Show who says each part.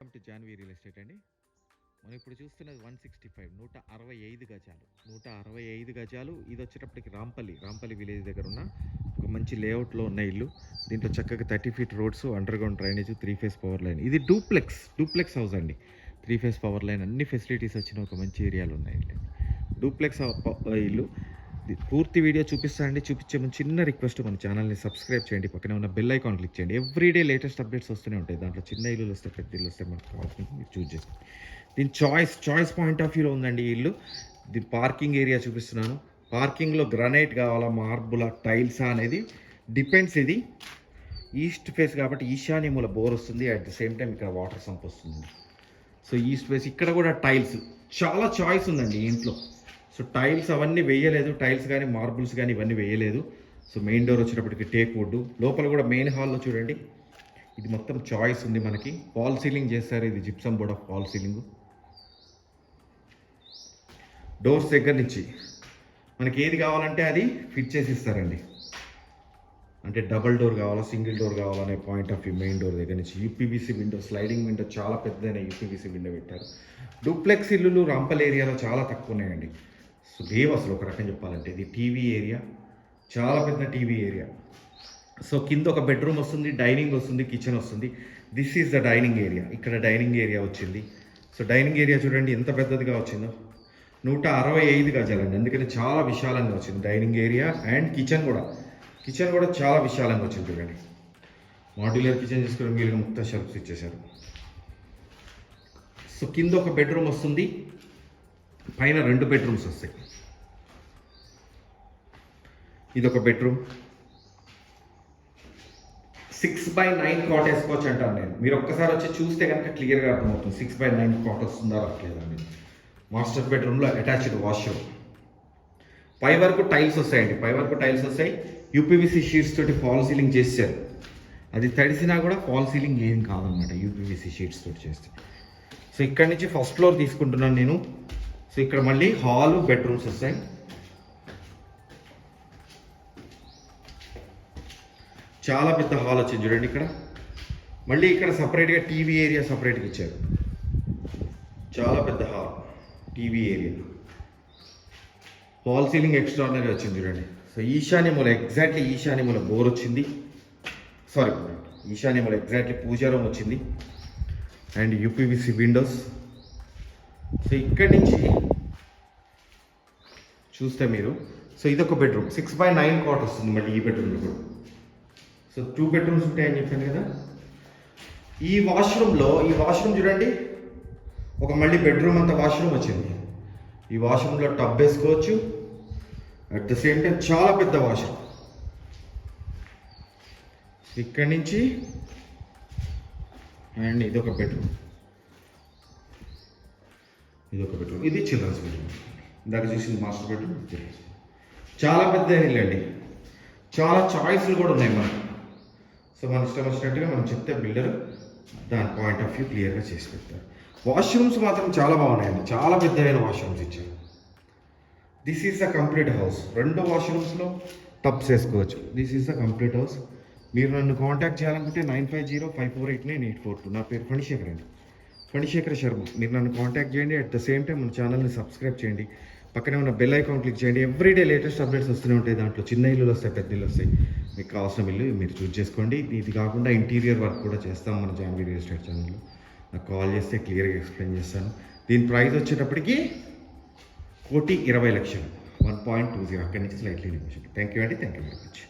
Speaker 1: Welcome to Janvi real estate అండి. మనం ఇప్పుడు చూస్తున్నది వన్ సిక్స్టీ ఫైవ్ నూట అరవై ఐదు గజాలు. నూట అరవై ఐదు గజాలు. ఇది వచ్చేటప్పటికి రాంపల్లి రాంపల్లి విలేజ్ దగ్గర ఉన్న ఒక మంచి లేఅవుట్లో ఉన్న ఇల్లు. దీంట్లో చక్కగా thirty feet roads underground drainage three phase power line ఇది డూప్లెక్స్ డూప్లెక్స్ హౌస్ అండి. త్రీ ఫేస్ పవర్ లైన్ అన్ని ఫెసిలిటీస్ వచ్చిన ఒక మంచి ఏరియాలో ఉన్నాయి డూప్లెక్స్ ఇల్లు. పూర్తి వీడియో చూపిస్తానండి. చూపించే ముందు చిన్న రిక్వెస్ట్ మన ఛానల్ని సబ్స్క్రైబ్ చేయండి. పక్కనే ఉన్న బెల్ ఐకాన్ క్లిక్ చేయండి. ఎవ్రీడే లేటెస్ట్ అప్డేట్స్ వస్తూనే ఉంటాయి. దాంట్లో చిన్న ఇల్లులు వస్తే పెద్ద ఇల్లు వస్తే మనకు కావాల్సింది మీరు చూజ్ చేసుకోండి దీని చాయిస్ చాయిస్ పాయింట్ ఆఫ్ వ్యూలో ఉందండి ఈ ఇల్లు. దీని పార్కింగ్ ఏరియా చూపిస్తున్నాను. పార్కింగ్లో గ్రనైట్ కావాలా మార్బులా టైల్సా అనేది డిపెండ్స్ ఇది. ఈస్ట్ ఫేస్ కాబట్టి ఈశాన్య మూల బోర్ వస్తుంది. అట్ ద సేమ్ టైం ఇక్కడ వాటర్ సంప్ వస్తుంది. సో ఈస్ట్ ఫేస్ ఇక్కడ కూడా టైల్స్ చాలా చాయిస్ ఉందండి ఇంట్లో. సో టైల్స్ అవన్నీ వేయలేదు. టైల్స్ కానీ మార్బుల్స్ కానీ ఇవన్నీ వేయలేదు. సో మెయిన్ డోర్ వచ్చేటప్పటికి టేక్ వుడ్ లోపల కూడా మెయిన్ హాల్లో చూడండి. ఇది మొత్తం చాయిస్ ఉంది మనకి. ఫాల్ సీలింగ్ చేస్తారు ఇది gypsum board of fall ceiling doors దగ్గర నుంచి మనకి ఏది కావాలంటే అది ఫిట్ చేసి ఇస్తారండి అంటే డబుల్ డోర్ కావాలా సింగిల్ డోర్ కావాలనే point of view main door దగ్గర నుంచి. యూపీబీసీ విండో స్లైడింగ్ విండో చాలా పెద్దదైన యూపీబీసీ విండో పెట్టారు. డూప్లెక్స్ ఇల్లులు రాంపల్ ఏరియాలో చాలా తక్కువ ఉన్నాయండి. సో అసలు ఒక రకం చెప్పాలంటే ఇది టీవీ ఏరియా చాలా పెద్ద టీవీ ఏరియా. సో కింద ఒక బెడ్రూమ్ వస్తుంది డైనింగ్ వస్తుంది కిచెన్ వస్తుంది. This is the dining area ఇక్కడ డైనింగ్ ఏరియా వచ్చింది. సో డైనింగ్ ఏరియా చూడండి ఎంత పెద్దదిగా వచ్చిందో. నూట అరవై ఐదు గజాలండి. అందుకని చాలా విశాలంగా వచ్చింది డైనింగ్ ఏరియా అండ్ కిచెన్ కూడా. కిచెన్ కూడా చాలా విశాలంగా వచ్చింది చూడండి. మాడ్యులర్ కిచెన్ తీసుకుని మీరు ముక్త షర్ప్స్ ఇచ్చేశారు. సో కింద ఒక బెడ్రూమ్ వస్తుంది. పైన రెండు బెడ్రూమ్స్ వస్తాయి. ఇది ఒక bedroom six by nine cot వేసుకోవచ్చు అంటాను నేను. మీరు ఒక్కసారి వచ్చి చూస్తే కనుక క్లియర్గా అర్థమవుతుంది. సిక్స్ బై నైన్ కాట్ వస్తుందా రావట్లేదా అని మాస్టర్ బెడ్రూమ్లో అటాచ్డ్ వాష్రూమ్ పై వరకు టైల్స్ వస్తాయండి. పై వరకు టైల్స్ వస్తాయి. యూపీవీసీ షీట్స్ తోటి ఫాల్ సీలింగ్ చేశారు. అది తడిసినా కూడా ఫాల్ సీలింగ్ ఏం కాదనమాట యూపీవీసీ షీట్స్ తోటి చేస్తే. సో ఇక్కడ నుంచి ఫస్ట్ ఫ్లోర్ తీసుకుంటున్నాను నేను. సో ఇక్కడ మళ్ళీ హాల్ బెడ్రూమ్స్ వస్తాయి. చాలా పెద్ద హాల్ వచ్చింది చూడండి ఇక్కడ. మళ్ళీ ఇక్కడ సపరేట్గా టీవీ ఏరియా సపరేట్గా ఇచ్చారు. చాలా పెద్ద hall TV area hall ceiling extraordinary వచ్చింది చూడండి. సో ఈశాన్య మూల ఎగ్జాక్ట్లీ ఈశాన్య మూల బోర్ వచ్చింది. సారీ ఈశాన్య మూల ఎగ్జాక్ట్లీ పూజా రూమ్ వచ్చింది అండ్ యూపీవీసీ విండోస్ సో ఇక్కడి నుంచి చూస్తే మీరు సో ఇది ఒక bedroom six by nine cot వస్తుంది మళ్ళీ ఈ బెడ్రూమ్లో కూడా. సో టూ బెడ్రూమ్స్ ఉంటాయని చెప్పాను కదా. ఈ వాష్రూమ్లో ఈ వాష్రూమ్ చూడండి ఒక మళ్ళీ బెడ్రూమ్ అంత వాష్రూమ్ వచ్చింది. ఈ వాష్రూమ్లో టబ్ వేసుకోవచ్చు. అట్ ద సేమ్ టైం చాలా పెద్ద వాష్రూమ్ ఇక్కడి నుంచి అండ్ ఇది ఒక బెడ్రూమ్ ఇది ఒక బెడ్రూమ్ ఇది చిల్డ్రన్స్ బెడ్రూమ్ ఇందాక చూసింది మాస్టర్ బెడ్రూమ్ చిల్డ్రన్స్ చాలా పెద్ద ఇల్లు అండి చాలా చాయిస్లు కూడా ఉన్నాయి మనకు. సో మన ఇష్టం వచ్చినట్టుగా మనం చెప్తే బిల్డర్ దాని పాయింట్ ఆఫ్ వ్యూ క్లియర్గా చేసి పెడతారు. వాష్రూమ్స్ మాత్రం చాలా బాగున్నాయండి. చాలా పెద్దవైన వాష్రూమ్స్ ఇచ్చారు. This is the complete house రెండు వాష్రూమ్స్లో టప్స్ వేసుకోవచ్చు. This is the complete house మీరు నన్ను కాంటాక్ట్ చేయాలనుకుంటే nine five zero five four eight nine eight four two నా పేరు ఫణిశేఖర్ అండి. ఫణిశేఖర్ శర్మ మీరు నన్ను కాంటాక్ట్ చేయండి. అట్ ద సేమ్ టైం మన ఛానల్ని సబ్స్క్రైబ్ చేయండి. పక్కనే ఉన్న బెల్ ఐకాన్ క్లిక్ చేయండి. ఎవ్రీడే లేటెస్ట్ అప్డేట్స్ వస్తూనే ఉంటాయి దాంట్లో. చిన్న ఇల్లులు వస్తాయి పెద్ద ఇల్లు వస్తాయి. మీకు కావాల్సిన ఇల్లు మీరు చూస్ చేసుకోండి. ఇది కాకుండా ఇంటీరియర్ వర్క్ కూడా చేస్తాం మన జాన్వీ రియల్ ఎస్టేట్ ఛానల్లో నాకు కాల్ చేస్తే క్లియర్గా ఎక్స్ప్లెయిన్ చేస్తాను. దీని ప్రైస్ వచ్చేటప్పటికి కోటి ఇరవై లక్షలు. వన్ పాయింట్ టూ జీరో అక్కడి నుంచి స్లైట్లీ నెగోషియబుల్ థ్యాంక్ యూ అండి. Thank you very much